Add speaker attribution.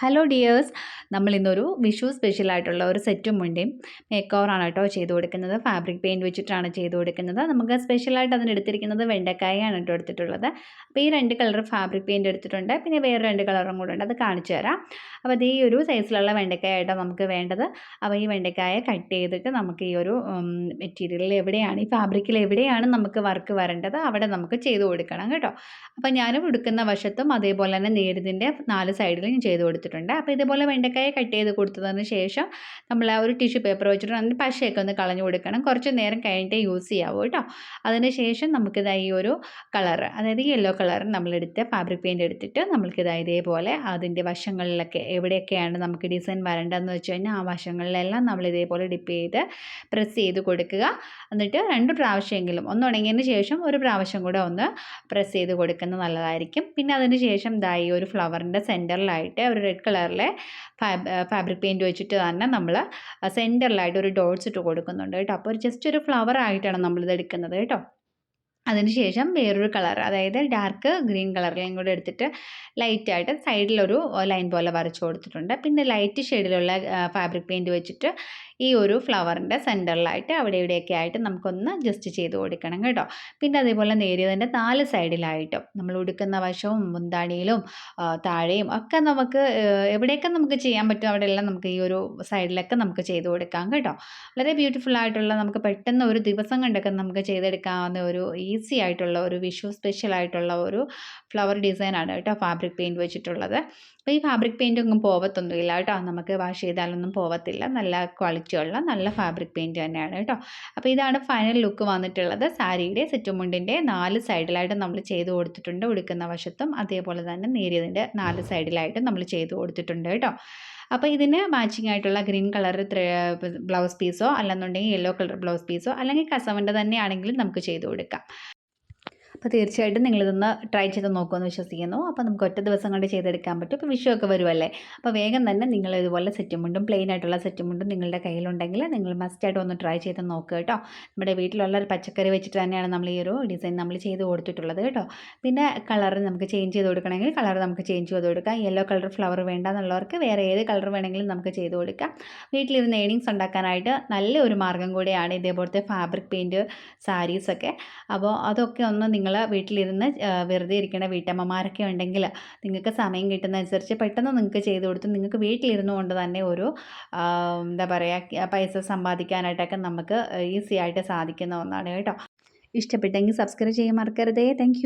Speaker 1: Hello dears നമ്മൾ ഇന്നൊരു Vishu special ആയിട്ടുള്ള ഒരു സെറ്റും മുണ്ടേയും മേക്ക് ഓവറാണ് കേട്ടോ ചെയ്ത് കൊടുക്കുന്നത്. ഫാബ്രിക് പെയിന്റ് വെച്ചിട്ടാണ് ചെയ്ത് കൊടുക്കുന്നത്. നമുക്ക് സ്പെഷ്യലായിട്ട് അതിന് എടുത്തിരിക്കുന്നത് വെണ്ടക്കായാണ് കേട്ടോ എടുത്തിട്ടുള്ളത്. അപ്പോൾ ഈ രണ്ട് കളർ ഫാബ്രിക് പെയിന്റ് എടുത്തിട്ടുണ്ട്. പിന്നെ വേറെ രണ്ട് കളറും കൂടെ ഉണ്ട്. അത് കാണിച്ചു തരാം. അപ്പോൾ അത് ഈ ഒരു സൈസിലുള്ള വെണ്ടക്കായായിട്ടോ നമുക്ക് വേണ്ടത്. അപ്പോൾ ഈ വെണ്ടക്കായ കട്ട് ചെയ്തിട്ട് നമുക്ക് ഈ ഒരു മെറ്റീരിയലിൽ എവിടെയാണ് ഈ ഫാബ്രിക്കിൽ എവിടെയാണ് നമുക്ക് വർക്ക് വരേണ്ടത് അവിടെ നമുക്ക് ചെയ്ത് കൊടുക്കണം കേട്ടോ. അപ്പോൾ ഞാനും എടുക്കുന്ന വശത്തും അതേപോലെ തന്നെ നേരിതിന്റെ നാല് സൈഡിലും ചെയ്ത് കൊടുത്തു കൊടുത്തിട്ടുണ്ട്. അപ്പോൾ ഇതുപോലെ വെണ്ടക്കായ കട്ട് ചെയ്ത് കൊടുത്തതിന് ശേഷം നമ്മൾ ആ ഒരു ടിഷ്യൂ പേപ്പർ വെച്ചിട്ട് അതിന് പശയൊക്കെ ഒന്ന് കളഞ്ഞു കൊടുക്കണം. കുറച്ച് നേരം കഴിഞ്ഞിട്ട് യൂസ് ചെയ്യാവൂ കേട്ടോ. അതിന് ശേഷം നമുക്കിതായി ഈ ഒരു കളർ അതായത് യെല്ലോ കളർ നമ്മളെടുത്ത് ഫാബ്രിക് പെയിന്റ് എടുത്തിട്ട് നമ്മൾക്കിത് ഇതേപോലെ അതിന്റെ വശങ്ങളിലൊക്കെ എവിടെയൊക്കെയാണ് നമുക്ക് ഡിസൈൻ വരേണ്ടതെന്ന് വെച്ച് കഴിഞ്ഞാൽ ആ വശങ്ങളിലെല്ലാം നമ്മൾ ഇതേപോലെ ഡിപ്പ് ചെയ്ത് പ്രസ് ചെയ്ത് കൊടുക്കുക. എന്നിട്ട് രണ്ട് പ്രാവശ്യമെങ്കിലും ഒന്ന് ഉണങ്ങിയതിന് ശേഷം ഒരു പ്രാവശ്യം കൂടെ ഒന്ന് പ്രസ് ചെയ്ത് കൊടുക്കുന്നത് നല്ലതായിരിക്കും. പിന്നെ അതിന് ശേഷം ദാ ഈ ഒരു ഫ്ലവറിന്റെ സെന്ററിലായിട്ട് ഒരു റെഡ് കളറിലെ ഫാബ്രിക് പെയിന്റ് വെച്ചിട്ട് തന്നെ നമ്മൾ സെന്ററിലായിട്ട് ഒരു ഡോട്ട്സ് ഇട്ട് കൊടുക്കുന്നുണ്ട് കേട്ടോ. അപ്പോൾ ജസ്റ്റ് ഒരു ഫ്ലവർ ആയിട്ടാണ് നമ്മളിത് എടുക്കുന്നത് കേട്ടോ. അതിനുശേഷം വേറൊരു കളർ അതായത് ഡാർക്ക് ഗ്രീൻ കളറിലും കൂടെ എടുത്തിട്ട് ലൈറ്റായിട്ട് സൈഡിലൊരു ലൈൻ പോലെ വരച്ചു കൊടുത്തിട്ടുണ്ട്. പിന്നെ ലൈറ്റ് ഷെയ്ഡിലുള്ള ഫാബ്രിക് പെയിന്റ് വെച്ചിട്ട് ഈ ഒരു ഫ്ലവറിന്റെ സെന്ററിലായിട്ട് അവിടെ ഇവിടെയൊക്കെ ആയിട്ട് നമുക്കൊന്ന് ജസ്റ്റ് ചെയ്ത് കൊടുക്കണം കേട്ടോ. പിന്നെ അതേപോലെ നേരിയതിന്റെ നാല് സൈഡിലായിട്ടും നമ്മൾ ഉടുക്കുന്ന വശവും മുന്താണിയിലും താഴെയും ഒക്കെ നമുക്ക് എവിടെയൊക്കെ നമുക്ക് ചെയ്യാൻ പറ്റും അവിടെയെല്ലാം നമുക്ക് ഈ ഒരു സൈഡിലൊക്കെ നമുക്ക് ചെയ്ത് കൊടുക്കാം കേട്ടോ. വളരെ ബ്യൂട്ടിഫുൾ ആയിട്ടുള്ള നമുക്ക് പെട്ടെന്ന് ഒരു ദിവസം കണ്ടൊക്കെ നമുക്ക് ചെയ്തെടുക്കാവുന്ന ഒരു ഈസി ആയിട്ടുള്ള ഒരു വിഷു സ്പെഷ്യൽ ആയിട്ടുള്ള ഒരു ഫ്ലവർ ഡിസൈനാണ് കേട്ടോ ഫാബ്രിക് പെയിന്റ് വെച്ചിട്ടുള്ളത്. അപ്പോൾ ഈ ഫാബ്രിക് പെയിന്റൊന്നും പോവത്തൊന്നുമില്ല കേട്ടോ. നമുക്ക് വാഷ് ചെയ്താലൊന്നും പോവത്തില്ല. നല്ല ക്വാളിറ്റിയുള്ള നല്ല ഫാബ്രിക് പെയിന്റ് തന്നെയാണ് കേട്ടോ. അപ്പോൾ ഇതാണ് ഫൈനൽ ലുക്ക് വന്നിട്ടുള്ളത്. സാരിയുടെ സെറ്റുമുണ്ടിന്റെ നാല് സൈഡിലായിട്ട് നമ്മൾ ചെയ്ത് കൊടുത്തിട്ടുണ്ട്. ഉടുക്കുന്ന വശത്തും അതേപോലെ തന്നെ നേരിയതിന്റെ നാല് സൈഡിലായിട്ട് നമ്മൾ ചെയ്ത് കൊടുത്തിട്ടുണ്ട് കേട്ടോ. അപ്പോൾ ഇതിന് മാച്ചിങ് ആയിട്ടുള്ള ഗ്രീൻ കളർ ബ്ലൗസ് പീസോ അല്ലെന്നുണ്ടെങ്കിൽ യെല്ലോ കളർ ബ്ലൗസ് പീസോ അല്ലെങ്കിൽ കസവന്റെ തന്നെയാണെങ്കിലും നമുക്ക് ചെയ്ത് കൊടുക്കാം. അപ്പോൾ തീർച്ചയായിട്ടും നിങ്ങളിതൊന്ന് ട്രൈ ചെയ്ത് നോക്കുമെന്ന് വിശ്വസിക്കുന്നു. അപ്പോൾ നമുക്ക് ഒറ്റ ദിവസം കൊണ്ട് ചെയ്തെടുക്കാൻ പറ്റും. ഇപ്പോൾ വിഷു ഒക്കെ വരുമല്ലേ അപ്പോൾ വേഗം തന്നെ നിങ്ങൾ ഇതുപോലെ സെറ്റും മുണ്ടും പ്ലെയിൻ ആയിട്ടുള്ള സെറ്റും മുണ്ടും നിങ്ങളുടെ കയ്യിലുണ്ടെങ്കിൽ നിങ്ങൾ മസ്റ്റായിട്ട് ഒന്ന് ട്രൈ ചെയ്ത് നോക്കുക കേട്ടോ. നമ്മുടെ വീട്ടിലുള്ള ഒരു പച്ചക്കറി വെച്ചിട്ട് തന്നെയാണ് നമ്മൾ ഈ ഒരു ഡിസൈൻ നമ്മൾ ചെയ്ത് കൊടുത്തിട്ടുള്ളത് കേട്ടോ. പിന്നെ കളർ നമുക്ക് ചേഞ്ച് ചെയ്ത് കൊടുക്കണമെങ്കിൽ കളർ നമുക്ക് ചേഞ്ച് ചെയ്ത് കൊടുക്കാം. യെല്ലോ കളർ ഫ്ലവർ വേണ്ടെന്നുള്ളവർക്ക് വേറെ ഏത് കളർ വേണമെങ്കിലും നമുക്ക് ചെയ്ത് കൊടുക്കാം. വീട്ടിലിരുന്ന് ഏണിങ്സ് ഉണ്ടാക്കാനായിട്ട് നല്ല ഒരു മാർഗം കൂടിയാണ് ഇതേപോലത്തെ ഫാബ്രിക് പെയിന്റ് സാരീസൊക്കെ. അപ്പോൾ അതൊക്കെ ഒന്ന് നിങ്ങൾ വീട്ടിലിരുന്ന് വെറുതെ ഇരിക്കണ വീട്ടമ്മമാരൊക്കെ ഉണ്ടെങ്കിൽ നിങ്ങൾക്ക് സമയം കിട്ടുന്നതനുസരിച്ച് പെട്ടെന്ന് നിങ്ങൾക്ക് ചെയ്ത് കൊടുത്ത് നിങ്ങൾക്ക് വീട്ടിലിരുന്നു കൊണ്ട് തന്നെ ഒരു എന്താ പറയുക പൈസ സമ്പാദിക്കാനായിട്ടൊക്കെ നമുക്ക് ഈസി ആയിട്ട് സാധിക്കുന്ന ഒന്നാണ് കേട്ടോ. ഇഷ്ടപ്പെട്ടെങ്കിൽ സബ്സ്ക്രൈബ് ചെയ്യാൻ മറക്കരുതേ. താങ്ക്